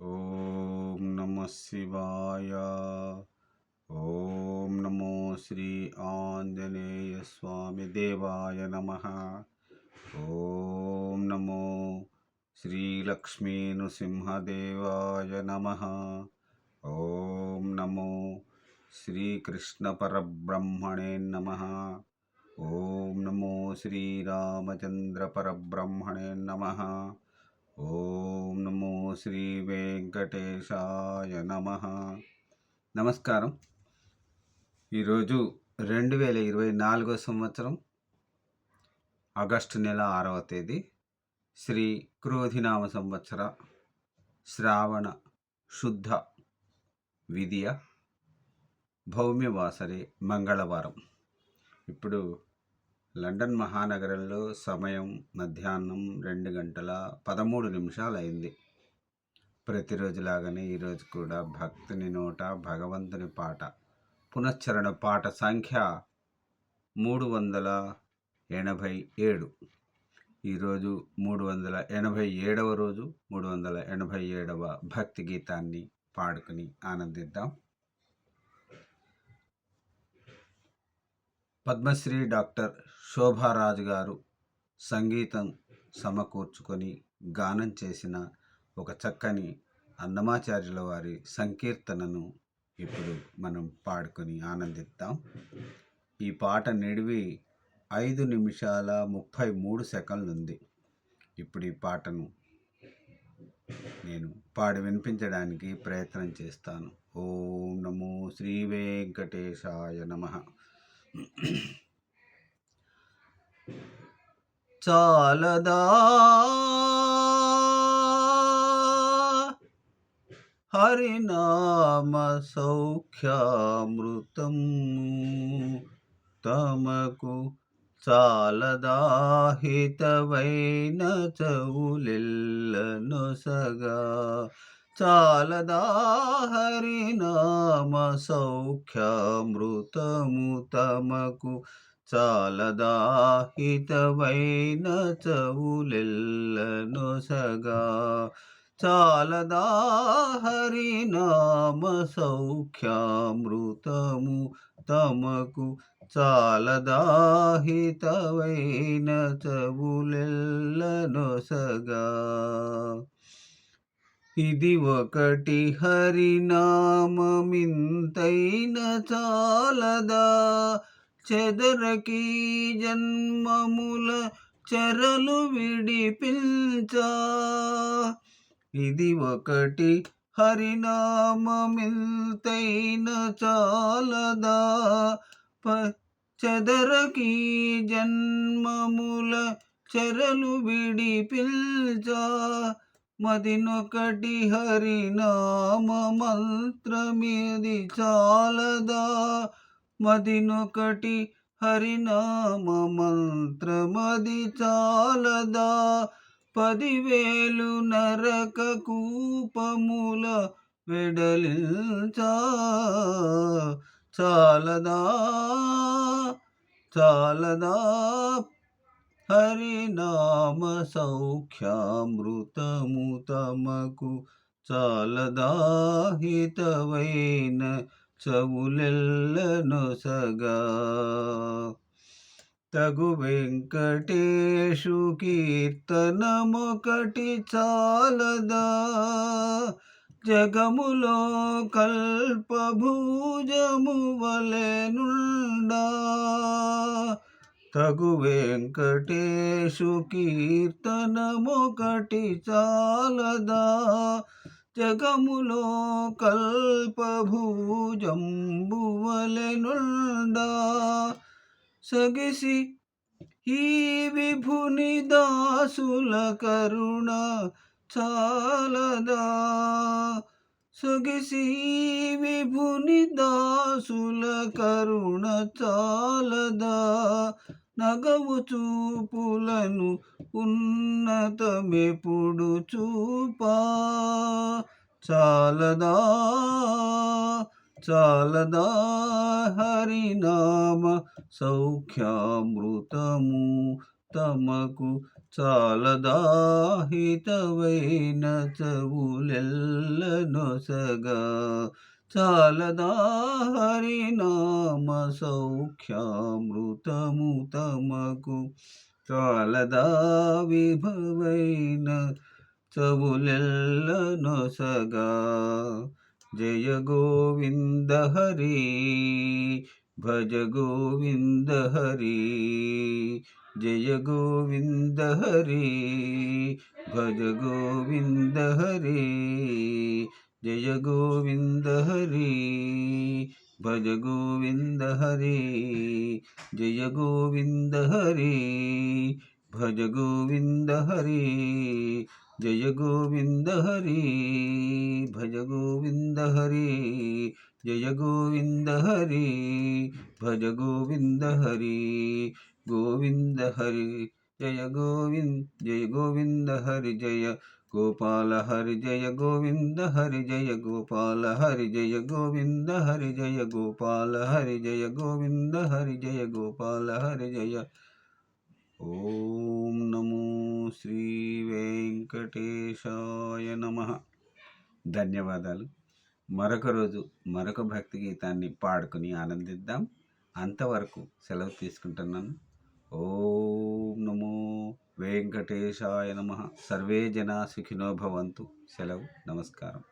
ఓం నమ శివాయ ఓం నమో శ్రీ ఆంజనేయ స్వామి దేవాయ నమ ఓం నమో శ్రీ లక్ష్మీ నృసింహదేవాయ నమ ఓం నమో శ్రీకృష్ణ పరబ్రహ్మణే నమ ఓం నమో శ్రీరామచంద్ర పరబ్రహ్మణే నమ ఓం నమో శ్రీ వెంకటేశాయ నమ. నమస్కారం. ఈరోజు రెండు వేల ఇరవై నాలుగో సంవత్సరం ఆగస్టు నెల ఆరవ తేదీ. శ్రీ క్రోధినామ సంవత్సర శ్రావణ శుద్ధ విధియ భౌమ్యవాసరి మంగళవారం. ఇప్పుడు లండన్ మహానగరంలో సమయం మధ్యాహ్నం రెండు గంటల పదమూడు నిమిషాలు అయింది ప్రతిరోజులాగానే ఈరోజు కూడా భక్తుని నోట భగవంతుని పాట పునశ్చరణ పాట సంఖ్య మూడు వందల ఎనభై ఏడు. ఈరోజు మూడు వందల ఎనభై ఏడవ రోజు మూడు వందల ఎనభై ఏడవ భక్తి గీతాన్ని పాడుకుని ఆనందిద్దాం. పద్మశ్రీ డాక్టర్ శోభారాజు గారు సంగీతం సమకూర్చుకొని గానం చేసిన ఒక చక్కని అన్నమాచార్యుల వారి సంకీర్తనను ఇప్పుడు మనం పాడుకొని ఆనందిద్దాం. ఈ పాట నిడివి ఐదు నిమిషాల ముప్పై మూడు సెకండ్లు ఉంది ఇప్పుడు ఈ పాటను నేను పాడి వినిపించడానికి ప్రయత్నం చేస్తాను. ఓం నమో శ్రీ వెంకటేశాయ నమ. చాలదా హరినామ సౌఖ్యామృతం తమకు చాలదాహితవైన చవులెల్లనొసగా చాలదా హరినామ సౌఖ్యామృతము తమకు చాలదా చాలదాహితవైన చవులెల్లనొసగా చాలదా హరినామ సౌఖ్యామృతము తమకు చాలదా చాలదాహితవైన చవులెల్లనొసగా ఇది ఒకటి హరినామమింతైన చాలదా? చెదరకి జన్మముల చెరలు విడిపించా? ఇది ఒకటి హరినామమింతైన చాలదా? ప చెదరకి జన్మముల చెరలు విడిపించా? మదినొకటి హరినామ మంత్రమేది చాలదా? మదినొకటి హరినామ మంత్రమది చాలదా? పదివేలు నరక కూపముల వెడలించా? చాలదా? చాలదా? హరినామ సౌఖ్యామృతము తమకు చాలదాహితవైన చవులెల్లనొసగా తగు వెంకటేశు కీర్తనమొకటి చాలదా? జగములో కల్పభూజము వలెనుండా తగు వెంకటేశు కీర్తనమొకటి చాలదా. జగములో కల్పభూజంబువలెనుండా. సగిసి ఈ విభుని దాసుల కరుణ చాలదా. సొగిసి విభుని దాసుల కరుణ చాలదా. నగవు చూపులను ఉన్నతమెప్పుడు చూపా చాలదా చాలదా హరినామ సౌఖ్యామృతము తమకు చాలదా హితవైన చవులెల్ల నొసగా. చాలదా హరినామ సౌఖ్యామృతము తమకు చాలదా విభవైన చవులెల్లనొసగా జయ గోవింద హరి భజ గోవింద హరి జయ గోవింద హరి భజ గోవింద హరి జయ గోవింద హరి భజ గోవింద హరి జయ గోవింద హరి భజ గోవింద హరి జయ గోవింద హరి భజ గోవింద హరి జయ గోవింద హరి భజ గోవింద హరి గోవింద హరి జయ గోవింద జయ గోవింద హరి జయ గోపాల హరి జయ గోవింద హరి జయ గోపాల హరి జయ గోవింద హరి జయ గోపాల హరి జయ గోవింద హరి జయ గోపాల హరి జయ. ఓం నమో శ్రీ వెంకటేశాయ నమ. ధన్యవాదాలు. మరొక రోజు మరొక భక్తి గీతాన్ని పాడుకుని ఆనందిద్దాం. అంతవరకు సెలవు తీసుకుంటున్నాను. ఓం నమో వెంకటేశాయ నమ. సర్వే జనా సుఖినో భవంతు. సెలవు. నమస్కారం.